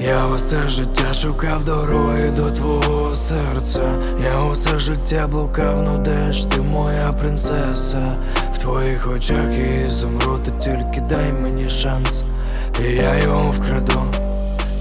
Я усе життя шукав дороги до твого серця. Я усе життя блукав, ну де ж ти моя принцеса? В твоїх очах і зумрути тільки дай мені шанс, і я його вкраду.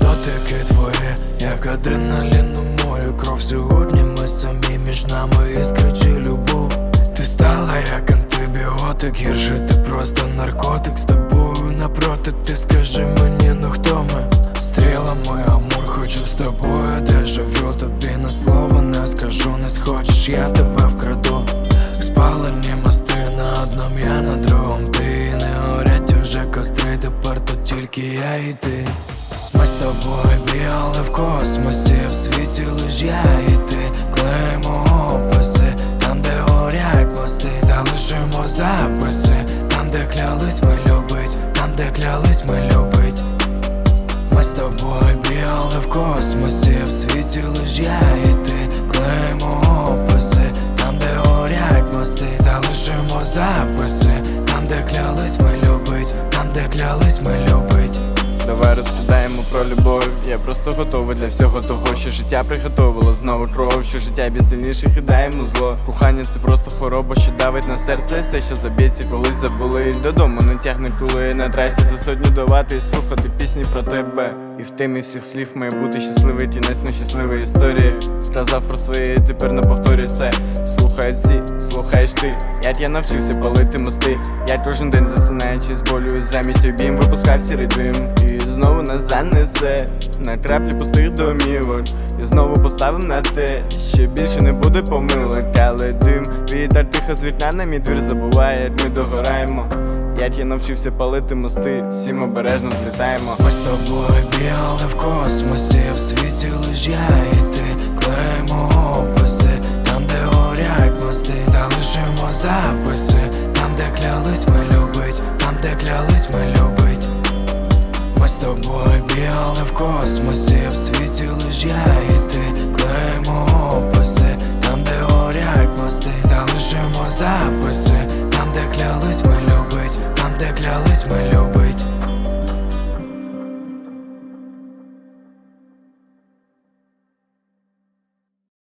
Дотики твої, як адреналін у мою кров. Сьогодні ми самі між нами іскричі любов. Ти стала як антибіотик, гірше ти просто наркотик з тобою напроти. Ти скажи мені, ну хто ми? Стріла моя амур, хочу з тобою, де живу тобі на слово не скажу, не схочеш, я тебе вкраду. Спалені мости на одному, я на другому ти не горять уже костри, тепер тут тільки я і ти. Ми з тобою бігали в космосі, в світі лиш я і ти клеїмо описи, там, де горять мости, залишимо записи, там, де клялись ми любить, там, де клялись ми любить. Тобою бігали в космосі, в світі лиш я і ти клеїмо описи, там, де горять мости, залишимо записи, там, де клялись ми любить, там, де клялись ми любить. Давай розповідаємо про любов. Я просто готовий для всього того, що життя приготовило знову кров, що життя більш сильніших і даємо зло. Кохання це просто хвороба, що давить на серце. Все, що заб'ється, колись забули. Додому не тягне коли на трасі за сотню давати і слухати пісні про тебе. І в темі всіх слів має бути щасливий кінець нещасливої історії. Сказав про своє, тепер не повторюю це. Слухають всі, слухаєш ти. Як я навчився палити мости. Я кожен день засинаючи з болю, замість обійм випускав сірий дим. І знову нас занесе на краплі пустих домівок. І знову поставив на те, що більше не буде помилок, але дим Вітер тихо з вікна на мій двір забуває, як ми догораємо. Як я навчився палити мости, всім обережно злітаємо. Ми з тобою бігали в космосі, в світі лиш я і ти клеїмо описи, там, де горять мости, залишимо записи, там, де клялись, ми любить, там, де клялись, ми любить. Ми з тобою бігали в космосі, в світі лиш і ти